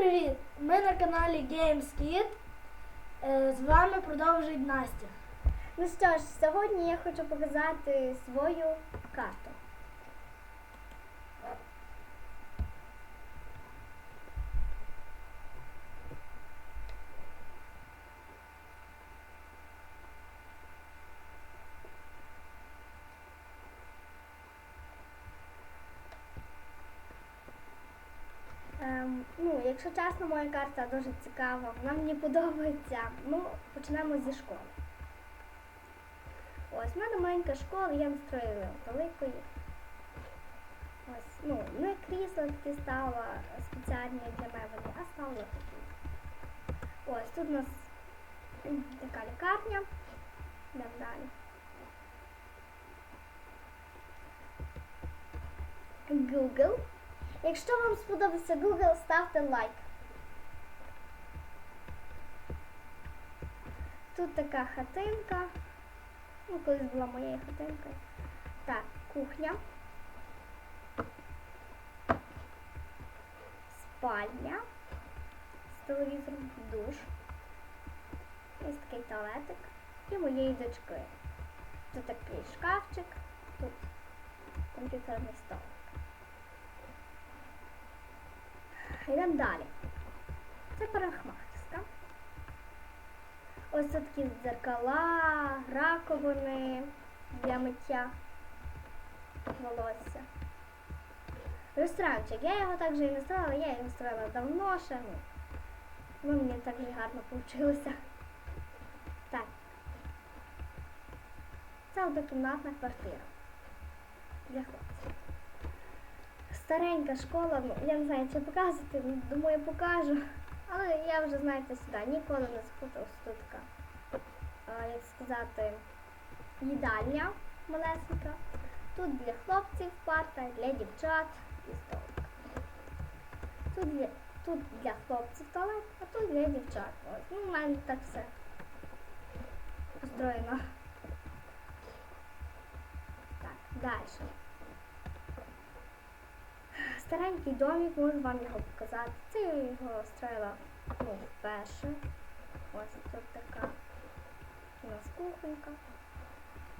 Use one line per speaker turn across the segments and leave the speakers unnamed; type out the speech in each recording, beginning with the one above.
привіт! Ми на каналі Games Kid. Е, З вами продовжують Настя.
Ну що ж, сьогодні я хочу показати свою карту. Ем, ну, якщо чесно, моя карта дуже цікава, вона мені подобається. Ну, почнемо зі школи. Ось, в мене маленька школа, я настроїла великої. Ось, ну, не крісла такі стала спеціальні для мебелі, а стала такі. Ось, тут у нас така лікарня. Йдемо далі. Google. Якщо вам сподобався Google, ставте лайк. Тут така хатинка. Ну, колись була моєю хатинкою. Так, кухня. Спальня. З телевізором, душ. Ось такий туалетик. І моєї дочки. Тут такий шкафчик, тут комп'ютерний столик. Йдемо далі. Це парикмахерська. Ось тут такі дзеркала, раковини для миття волосся. Ресторанчик. Я його також і не строїла, я його строїла давно ще. Ну, мені так же гарно вийшло. Так. Це однокімнатна квартира. Для хлопців. Старенька школа, я не знаю, чи показувати, думаю, покажу. Але я вже, знаєте, сюди ніколи не спутав тут така, як сказати, їдальня малесенька. Тут для хлопців парта, для дівчат і столик. Тут для, тут для хлопців туалет, а тут для дівчат. Ось, ну, в мене так все устроєно. Так, далі. Старенький домик, можу вам його показати. Це я його строїла ну, вперше. Ось тут така у нас кухонька.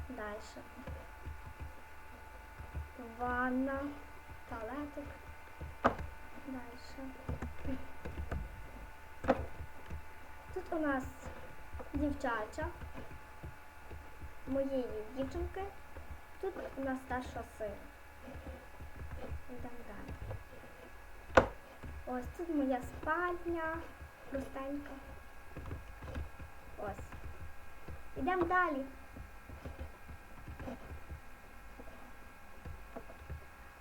Далі. Ванна, туалетик. Далі. Тут у нас дівчача моєї дівчинки. Тут у нас старшого сина. Йдемо далі. Ось тут моя спальня простенька. Ось. Йдемо далі.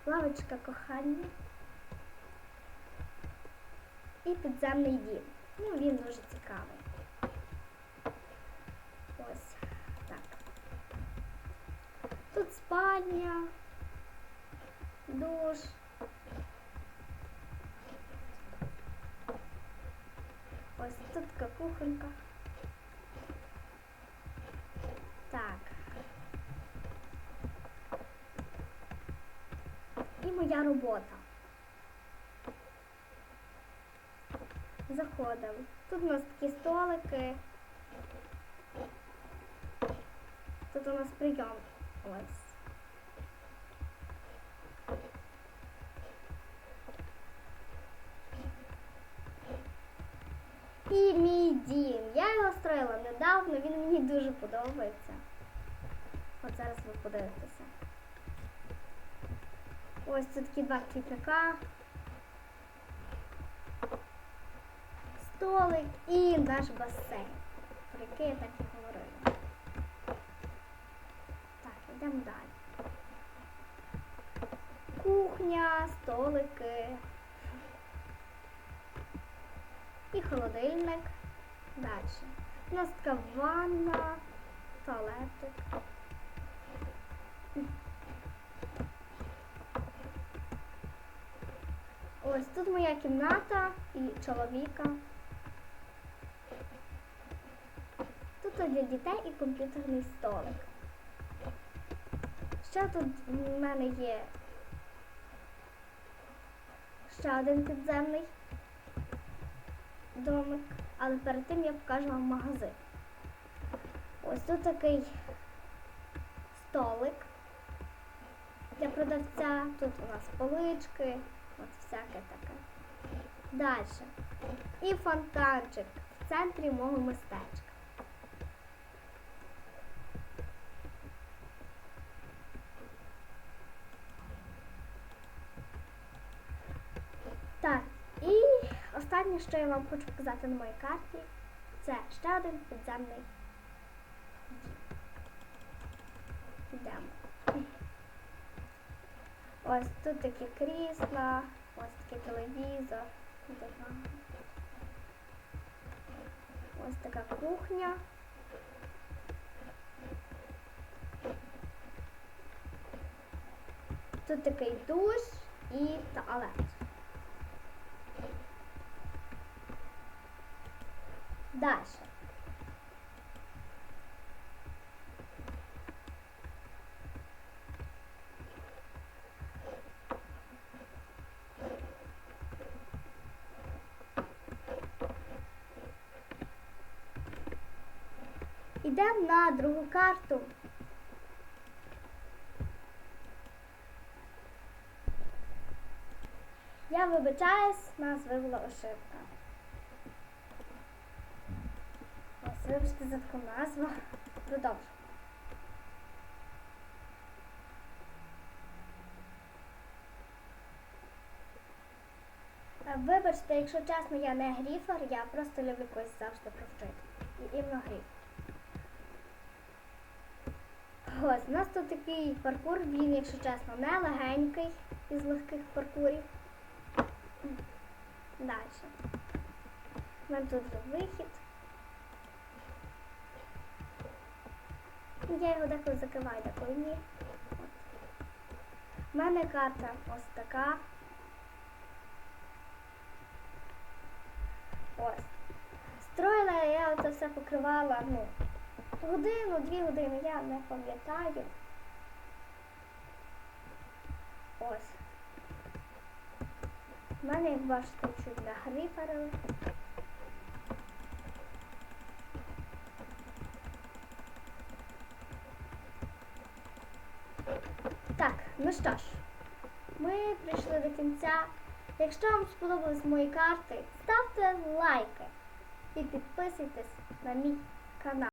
Лавочка кохання. І підземний дім. Ну, він дуже цікавий. Ось так. Тут спальня, душ. Ось тут така. Так. І моя робота. Заходимо. Тут у нас такі столики. Тут у нас прийом. Ось. І мій дім. Я його строїла недавно, він мені дуже подобається. От зараз ви подивитеся. Ось тут такі два квітника. Столик і наш басейн. Про який я так і говорила. Так, йдемо далі. Кухня, столики. І холодильник. Далі. У нас така ванна, туалетик. Ось тут моя кімната і чоловіка. Тут для дітей і комп'ютерний столик. Ще тут в мене є ще один підземний домик, але перед тим я покажу вам магазин. Ось тут такий столик для продавця. Тут у нас полички, от всяке таке. Далі. І фонтанчик в центрі мого містечка. Так, і останнє, що я вам хочу показати на моїй карті, це ще один підземний. Йдемо. Ось тут такі крісла, ось такий телевізор. Ось така кухня. Тут такий душ і туалет. Дальше. Ідемо на другу карту. Я вибачаюсь, нас вивела ошибка. Ось, вибачте за таку назву. Продовжу. Е, Вибачте, якщо чесно, я не гріфер, я просто люблю когось завжди провчити. І іменно гріф. Ось, у нас тут такий паркур, він, якщо чесно, не легенький із легких паркурів. Далі. У мене тут вже Я його деколи закриваю, деколи ні. У мене карта ось така. Ось. Строїла я це все покривала, ну, годину, дві години, я не пам'ятаю. Ось. У мене, як бачите, чуть нагрифарили. Так, ну що ж, ми прийшли до кінця. Якщо вам сподобались мої карти, ставте лайки і підписуйтесь на мій канал.